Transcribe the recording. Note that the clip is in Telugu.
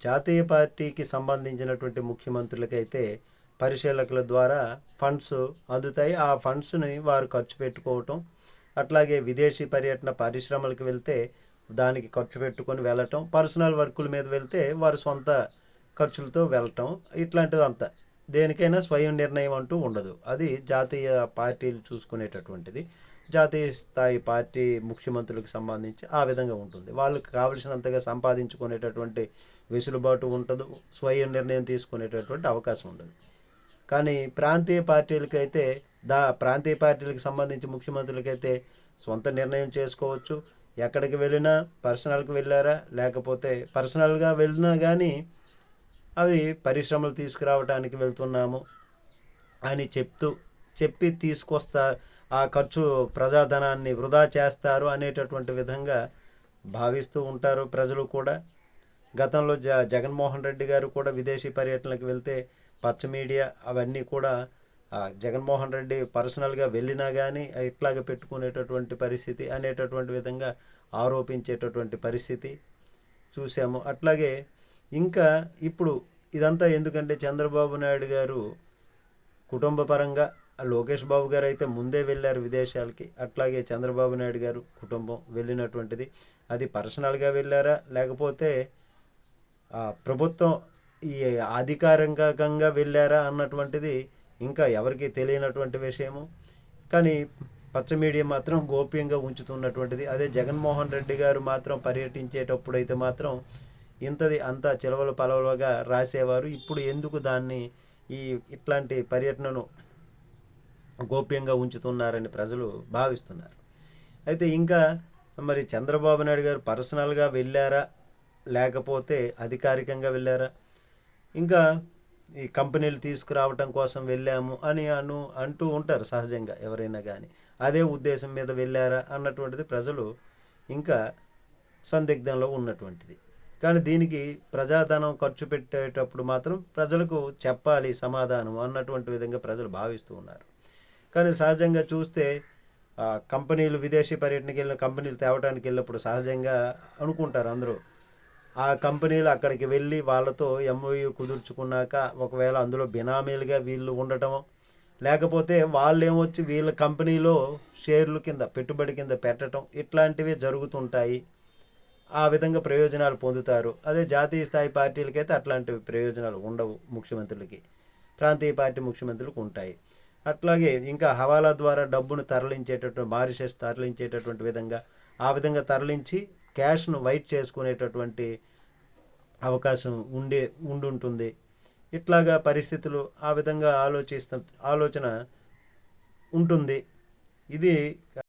జాతీయ పార్టీకి సంబంధించినటువంటి ముఖ్యమంత్రులకైతే పరిశీలకుల ద్వారా ఫండ్స్ అందుతాయి. ఆ ఫండ్స్ని వారు ఖర్చు పెట్టుకోవటం అట్లాగే విదేశీ పర్యటన పరిశ్రమలకు వెళ్తే దానికి ఖర్చు పెట్టుకొని వెళ్ళటం పర్సనల్ వర్కుల మీద వెళ్తే వారి సొంత ఖర్చులతో వెళ్ళటం ఇట్లాంటిదంతా. దేనికైనా స్వయం నిర్ణయం అంటూ ఉండదు. అది జాతీయ పార్టీలు చూసుకునేటటువంటిది. జాతీయ స్థాయి పార్టీ ముఖ్యమంత్రులకు సంబంధించి ఆ విధంగా ఉంటుంది. వాళ్ళకి కావలసినంతగా సంపాదించుకునేటటువంటి వెసులుబాటు ఉండదు స్వయం నిర్ణయం తీసుకునేటటువంటి అవకాశం ఉండదు. కానీ ప్రాంతీయ పార్టీలకైతే దా ప్రాంతీయ పార్టీలకు సంబంధించి ముఖ్యమంత్రులకైతే సొంత నిర్ణయం చేసుకోవచ్చు. ఎక్కడికి వెళ్ళినా పర్సనల్కి వెళ్ళారా? లేకపోతే పర్సనల్గా వెళ్ళినా కానీ అవి పరిశ్రమలు తీసుకురావడానికి వెళ్తున్నాము అని చెప్తూ చెప్పి తీసుకొస్తా ఆ ఖర్చు ప్రజాధనాన్ని వృధా చేస్తారు అనేటటువంటి విధంగా భావిస్తూ ఉంటారు ప్రజలు కూడా. గతంలో జ జగన్మోహన్ రెడ్డి గారు కూడా విదేశీ పర్యటనలకు వెళ్తే పచ్చ మీడియా అవన్నీ కూడా జగన్మోహన్ రెడ్డి పర్సనల్గా వెళ్ళినా కానీ ఇట్లాగే పెట్టుకునేటటువంటి పరిస్థితి అనేటటువంటి విధంగా ఆరోపించేటటువంటి పరిస్థితి చూసాము. అట్లాగే ఇంకా ఇప్పుడు ఇదంతా ఎందుకంటే చంద్రబాబు నాయుడు గారు కుటుంబ పరంగా లోకేష్ బాబు గారు అయితే ముందే వెళ్ళారు విదేశాలకి. అట్లాగే చంద్రబాబు నాయుడు గారు కుటుంబం వెళ్ళినటువంటిది. అది పర్సనల్గా వెళ్ళారా? లేకపోతే ప్రభుత్వం ఈ అధికారికంగా వెళ్ళారా అన్నటువంటిది ఇంకా ఎవరికి తెలియనటువంటి విషయము. కానీ పచ్చ మీడియా మాత్రం గోప్యంగా ఉంచుతున్నటువంటిది. అదే జగన్మోహన్ రెడ్డి గారు మాత్రం పర్యటించేటప్పుడు అయితే మాత్రం ఇంతది అంతా చిలవలు పలవలుగా రాసేవారు. ఇప్పుడు ఎందుకు దాన్ని ఈ ఇట్లాంటి పర్యటనను గోప్యంగా ఉంచుతున్నారని ప్రజలు భావిస్తున్నారు. అయితే ఇంకా మరి చంద్రబాబు నాయుడు గారు పర్సనల్గా వెళ్ళారా? లేకపోతే అధికారికంగా వెళ్ళారా? ఇంకా ఈ కంపెనీలు తీసుకురావటం కోసం వెళ్ళాము అని అను అంటూ ఉంటారు సహజంగా ఎవరైనా కానీ అదే ఉద్దేశం మీద వెళ్ళారా అన్నటువంటిది ప్రజలు ఇంకా సందిగ్ధంలో ఉన్నటువంటిది. కానీ దీనికి ప్రజాధనం ఖర్చు పెట్టేటప్పుడు మాత్రం ప్రజలకు చెప్పాలి సమాధానం అన్నటువంటి విధంగా ప్రజలు భావిస్తూ ఉన్నారు. కానీ సహజంగా చూస్తే కంపెనీలు విదేశీ పర్యటనకి వెళ్ళిన కంపెనీలు తేవడానికి వెళ్ళినప్పుడు సహజంగా అనుకుంటారు అందరూ. ఆ కంపెనీలు అక్కడికి వెళ్ళి వాళ్ళతో ఎంఓయూ కుదుర్చుకున్నాక ఒకవేళ అందులో బినామీలుగా వీళ్ళు ఉండటం లేకపోతే వాళ్ళు ఏమొచ్చి వీళ్ళ కంపెనీలో షేర్లు కింద పెట్టుబడి కింద పెట్టడం ఇట్లాంటివి జరుగుతుంటాయి. ఆ విధంగా ప్రయోజనాలు పొందుతారు. అదే జాతీయ స్థాయి పార్టీలకైతే అట్లాంటి ప్రయోజనాలు ఉండవు ముఖ్యమంత్రులకి. ప్రాంతీయ పార్టీ ముఖ్యమంత్రులకు ఉంటాయి. అట్లాగే ఇంకా హవాలా ద్వారా డబ్బును తరలించేటటువంటి మారిషస్ తరలించేటటువంటి విధంగా ఆ విధంగా తరలించి క్యాష్ను వైట్ చేసుకునేటటువంటి అవకాశం ఉండే ఉండుంటుంది. ఇట్లాగా పరిస్థితులు ఆ విధంగా ఆలోచిస్త ఆలోచన ఉంటుంది. ఇది